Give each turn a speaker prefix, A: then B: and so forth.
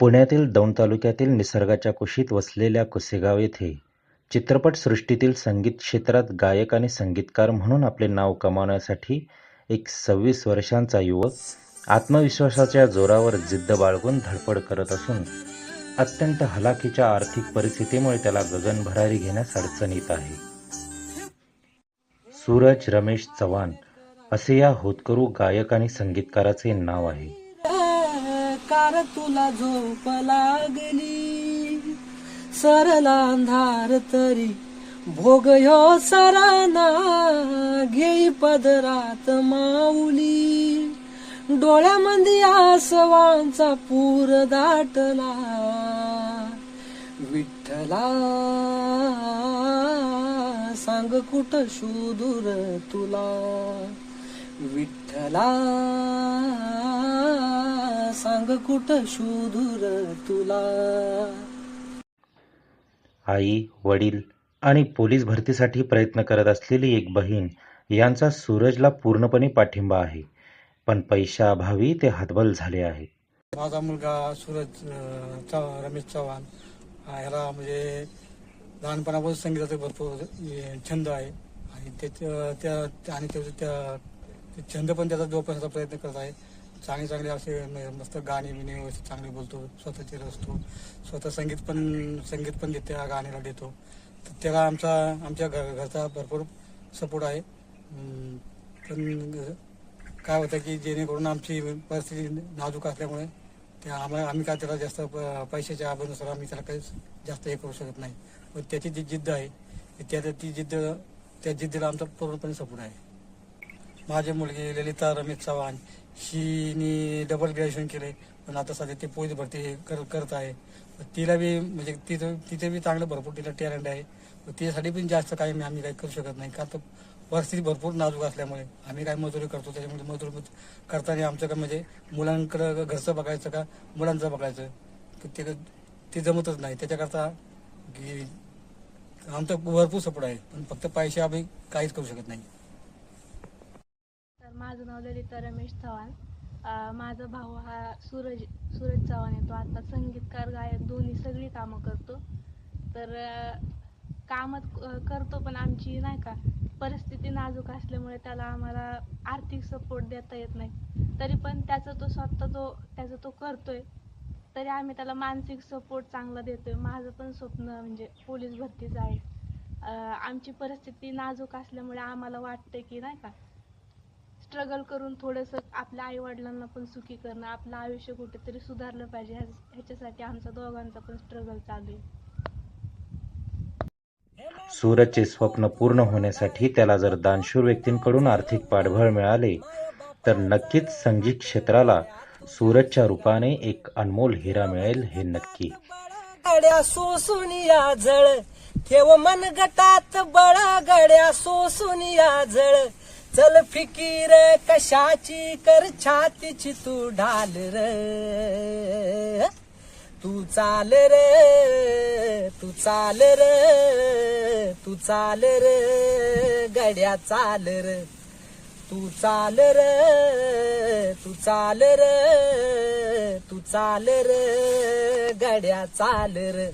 A: पुण्यातील दौंड तालुक्यातील निसर्गाच्या कुशीत वसलेल्या कुसेगाव येथे चित्रपटसृष्टीतील संगीत क्षेत्रात गायक आणि संगीतकार म्हणून आपले नाव कमावण्यासाठी एक सव्वीस वर्षांचा युवक आत्मविश्वासाच्या जोरावर जिद्द बाळगून धडपड करत असून अत्यंत हलाखीच्या आर्थिक परिस्थितीमुळे त्याला गगनभरारी घेण्यास अडचण येत आहे. सूरज रमेश चव्हाण असे या होतकरू गायक आणि संगीतकाराचे नाव आहे.
B: कार तुला झोप लागली. सरला अंधार तरी भोग ह्यो सराना घेई पदरात माऊली. डोळ्यामध्ये आसवांचा पूर दाटला. विठ्ठला सांग कुठ शोधूर तुला? विठ्ठला सांग कुठ शोधूर तुला?
A: आई वडील आणि पोलीस भरतीसाठी प्रयत्न करत असलेली एक बहीण यांचा सूरजला पूर्णपणे पाठिंबा आहे पण पैशाअभावी ते हतबल झाले आहे.
C: माझा मुलगा सूरज चव्हाण रमेश चव्हाण ह्याला म्हणजे लहानपणापासून संगीताचा भरपूर छंद आहे आणि त्याच्या त्या आणि त्याचं त्या ते छंद पण त्याचा जोपासण्याचा प्रयत्न करत आहे. चांगले चांगले असे मस्त गाणी बिणी व्यवस्थित चांगले बोलतो. स्वतःचे रचतो. स्वतः संगीत पण संगीत पण देते त्या गाण्याला देतो. तर त्याला आमचा आमच्या घर घरचा भरपूर सपोर्ट आहे. पण काय होतं की जेणेकरून आमची परिस्थिती नाजूक असल्यामुळे त्या आम्हाला आम्ही काय त्याला जास्त प- पैशाच्या अभावानुसार आम्ही त्याला काही जास्त हे करू शकत नाही. पण त्याची जी जिद्द आहे त्या ती जिद्द त्या जिद्दीला आमचा पूर्णपणे सपोर्ट आहे. माझी मुलगी ललिता रमेश चव्हाण हिनी डबल ग्रॅज्युएशन केले पण आता सध्या ते पोलीस भरती कर करत आहे. तिला बी म्हणजे तिथं तिथे बी चांगलं भरपूर तिला टॅलेंट आहे. तिच्यासाठी पण जास्त काही आम्ही काही करू शकत नाही. का तर परिस्थिती भरपूर नाजूक असल्यामुळे आम्ही काय मजुरी करतो त्याच्यामुळे मजुरी करताना आमचं काय म्हणजे मुलांकडं घरचं बघायचं का? मुलांचं बघायचं. ते ते जमतच नाही. त्याच्याकरता की आमचा भरपूर सपोर्ट आहे. पण फक्त पैसे आम्ही काहीच करू शकत नाही.
D: माझं नाव ललिता रमेश चव्हाण. माझा भाऊ हा सूरज सूरज चव्हाण येतो आता संगीतकार गायक दोन्ही सगळी कामं करतो. तर अं, करतो पण आमची नाही का परिस्थिती नाजूक असल्यामुळे त्याला आम्हाला आर्थिक सपोर्ट देता येत नाही. तरी पण त्याचा तो स्वतः तो त्याचा तो करतोय. तरी आम्ही त्याला मानसिक सपोर्ट चांगला देतोय. माझं पण स्वप्न म्हणजे पोलीस भरतीचं आहे. आमची परिस्थिती नाजूक असल्यामुळे आम्हाला वाटतं की नाही का स्ट्रगल करून थोडंसं आपल्या आई वडिलांना पण सुखी करणं आपलं आयुष्य कुठेतरी सुधारलं पाहिजे ह्या- ह्याच्यासाठी आमचा दोघांचा पण स्ट्रगल चालू आहे.
A: सूरजचे स्वप्न पूर्ण होण्यासाठी त्याला जर दानशूर व्यक्तींकडून आर्थिक पाठबळ मिळाले तर नक्कीच संगीत क्षेत्राला सूरजच्या रूपाने एक अनमोल हिरा मिळेल हे नक्की.
B: गड्या सोसून या जळ ठेव मन गटात बळा गड्या सोसून या जळ. चल फिकीर कशाची कर छातीची तू ढाल र? तू चाल रे तू चाल रे तू चाल रे गड्या चाल रे. तू चाल रे तू चाल रे तू चाल रे गड्या चाल रे.